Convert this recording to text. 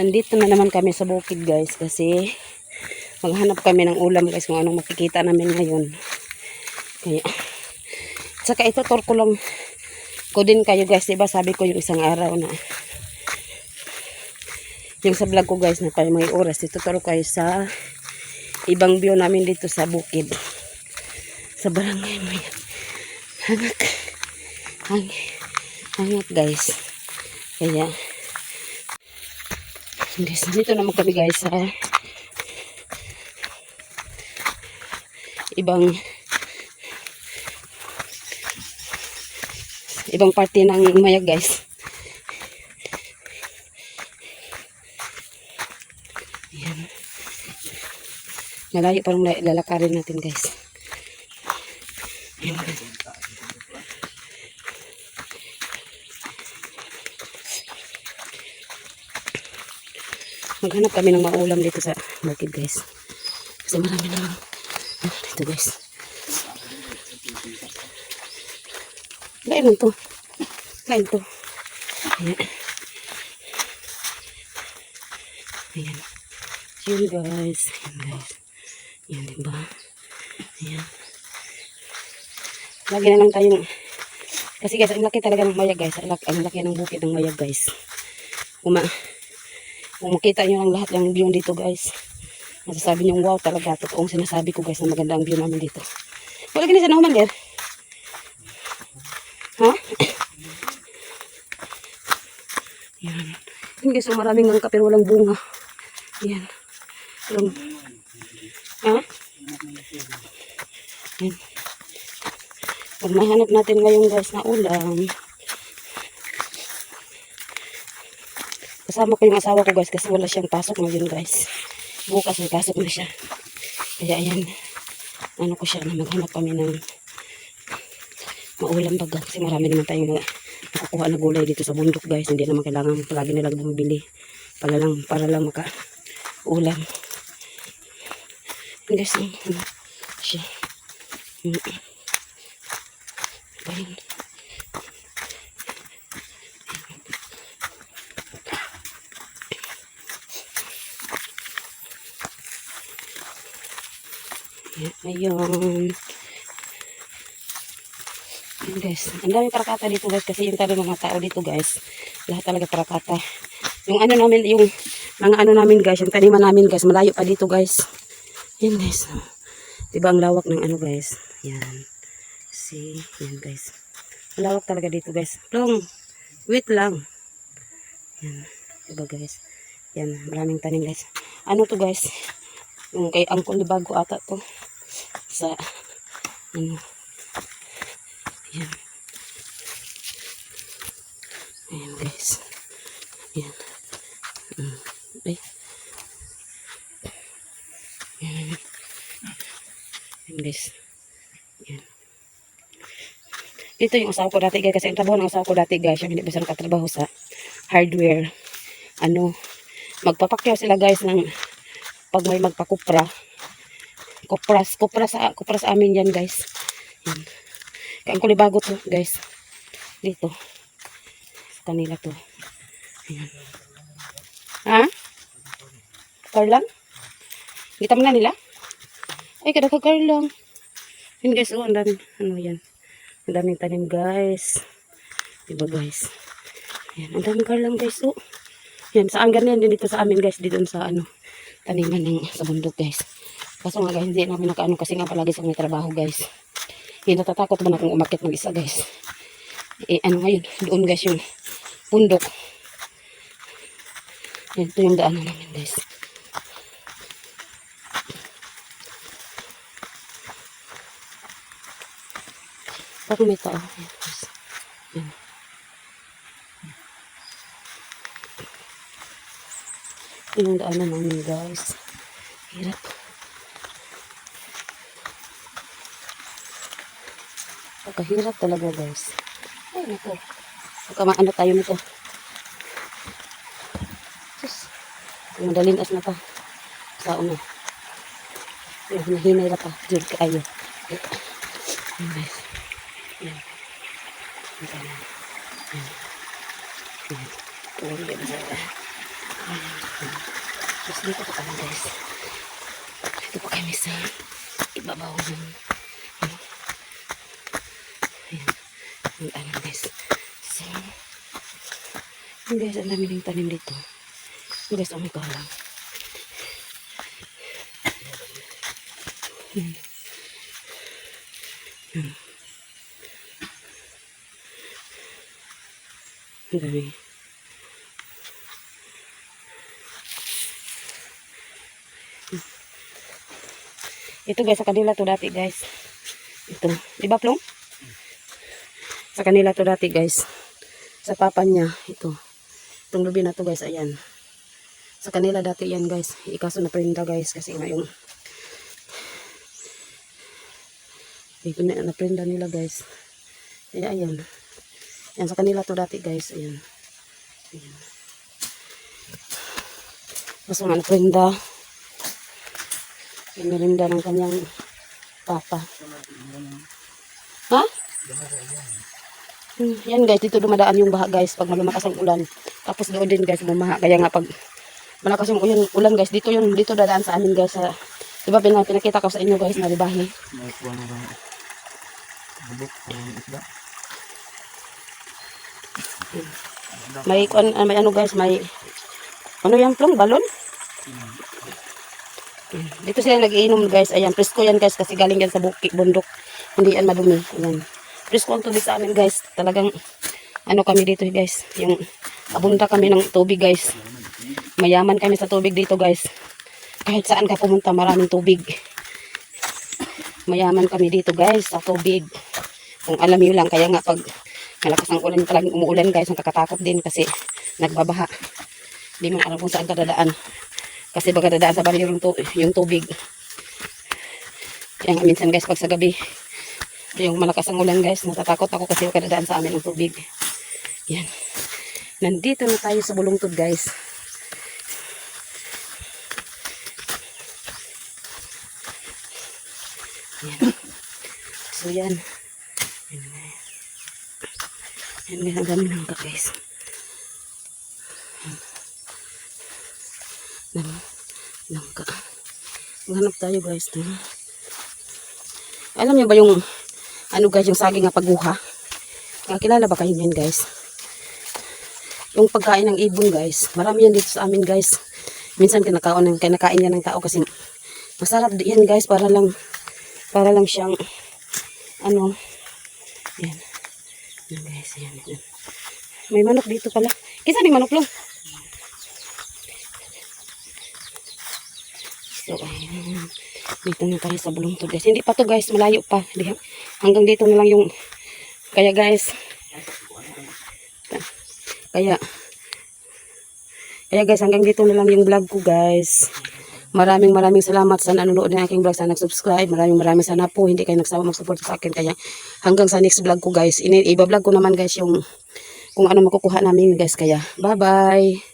Nandito na naman kami sa bukid guys kasi maghanap kami ng ulam guys kung anong makikita namin ngayon. Kaya, saka ito tour ko lang ko din kayo guys. Diba sabi ko yung isang araw na yung sa vlog ko guys na kayo may oras. Ituturo kayo sa ibang view namin dito sa bukid. Sa barangay yan. Hangak. Hang, hangak guys. Kaya, guys, dito naman kami guys sa ibang ibang parte ng mayag guys. Ayan. Malayo parang lalakarin natin guys. Maghanap kami ng maulam dito sa market guys. Kasi marami naman. Ah, dito guys. Lain lang to. Lain to. Ayan. Ayan. Yun guys. Ayan guys. Ayan diba? Ayan. Lagi na lang tayong kasi guys, ang laki talaga ng mayag guys. Ang laki, ang laki ng bukid ng mayag guys. Kuma kung makita nyo lang lahat ng view dito guys. Masasabi nyo, wow talaga. Totoong sinasabi ko guys na maganda ang view namin dito. Wala ganun sa nahuman girl. Ha? Yan. Yan guys, so maraming langka pero walang bunga. Yan. Walang... Ha? Yan. Pag mahanap natin ngayon guys na ulam, kasama ko yung asawa ko guys kasi wala siyang pasok ngayon guys. Bukas may pasok na siya. Kaya ayan, ano ko siya na maghanap kami ng maulam baga kasi marami naman tayong mga nakukuha na gulay dito sa bundok guys. Hindi naman kailangan palagi nilang bumibili para lang, para lang maka ulam. Guys, ano siya. Ayun. Ayun. Ayun guys. Ang dami parakata dito guys kasi yung tabi mga tao dito guys. Lahat talaga parakata. Yung ano namin, yung mga ano namin guys, yung taniman namin guys, malayo pa dito guys. Yan guys. Diba ang lawak ng ano guys. Yan. See, yan guys. Ang lawak talaga dito guys. Long, wait lang. Yan. Diba guys. Yan, maraming tanim guys. Ano to guys? Yung kay Angkol Libago ata to. Sa, ano. Yan. Ayan guys. Yan. Mm. Ay. Yan. Yan guys. Yan. Dito yung asawa ko dati guys. Kasi ang trabaho ng asawa ko dati guys. Yung hindi ba siya nakatrabaho sa hardware. Ano. Magpapakyaw sila guys ng pag may magpakupra. Kupras. Kupra sa, kupra sa amin yan guys. Yan. Ang kulibago to guys. Dito. Sa kanila to. Ayan. Ha? Karlang? Kita mo na nila? Ay, kada ka karlang. Yun guys, oh, ang dami. Ano yan? Ang daming tanim guys. Diba guys? Ayan, ang daming karlang guys, oh. Yan, saan ganyan dito sa amin guys, dito sa ano, taniman ng sa bundok guys. Kaso nga hindi namin nakaano kasi nga palagi sa may trabaho guys. Hindi natatakot ba na kung umakit ng isa guys. Eh, ano ngayon, doon guys yung bundok. Yan, ito yung daanan namin guys. Parang may tao. Yan, guys. Yan. Ito yung daanan namin guys. Hirap. Pagkahirap talaga guys. Ay, nako. Pagkamaano tayo nito. Sus. Madaling as na pa. Sao na. Ay, Nahinay na pa. Diyan kayo. Ayan guys. Ayan. Ayan. Ayan. Ayan. Ayan. Tapos dito pa kami guys. Dito pa kami sa ibabaw ng. Ayan. Ang alam guys. So, yun guys, ang dami ng tanim dito. Yun guys, oh my God lang. Yun. Yun. Ang dami. Ito guys, sa kanila to dati guys. Ito. Di ba plong? Sa kanila to dati guys. Sa papa niya. Ito. Itong lubi na to guys. Ayan. Sa kanila dati yan guys. Ikaso na prenda guys. Kasi ngayong ito na na prenda nila guys. Kaya ayan. Yan sa kanila to dati guys. Ayan. Ayan. Mas mga prenda. Pinirinda ng kanyang papa. Ha? Hmm, yan guys, dito dumadaan yung baha guys pag malakas ang ulan. Tapos doon din guys bumaha. Kaya nga pag malakas yung ulan, ulan guys, dito yun, dito dadaan sa amin guys. Sa, di ba pina- pinakita ko sa inyo guys na libahe. May kuan- ah, may ano guys, may ano yan plong, balon? Dito sila nagiinom guys. Ayan, presko yan guys kasi galing yan sa buki, bundok. Hindi yan madumi. Ayan. Presko ang tubig sa amin guys. Talagang ano kami dito guys. Yung abunda kami ng tubig guys. Mayaman kami sa tubig dito guys. Kahit saan ka pumunta maraming tubig. Mayaman kami dito guys sa tubig. Kung alam niyo lang kaya nga pag malakas ang ulan talagang umuulan guys nakakatakot din kasi nagbabaha. Hindi mo alam kung saan ka dadaan. Kasi baka dadaan sa bali yung, tu- yung tubig. Kaya nga minsan guys, pag sa gabi, yung malakas ang ulan guys, natatakot ako kasi baka dadaan sa amin ang tubig. Yan. Nandito na tayo sa bulungtod guys. Yan. So yan. Yan na yan. Yan dami ng guys. ng langka. Maghanap tayo guys ng alam niyo ba yung ano guys yung saging na paguha kakilala ba kayo yan guys? Yung pagkain ng ibon guys marami yan dito sa amin guys. Minsan kinakaon ng kinakain yan ng tao kasi masarap yan guys para lang para lang siyang ano yan. Yan guys yan, yan. may manok dito pala. Kisa may manok lang So, ayan. Dito na tayo sa bulong to guys. Hindi pa to guys, malayo pa. Hanggang dito na lang yung... Kaya guys... Kaya... Kaya guys, hanggang dito na lang yung vlog ko guys. Maraming maraming salamat sa nanonood ng aking vlog, sa nag-subscribe. Maraming maraming sana po, hindi kayo nagsawa mag-support sa akin. Kaya hanggang sa next vlog ko guys, iba-vlog ko naman guys yung kung ano makukuha namin guys. Kaya bye-bye!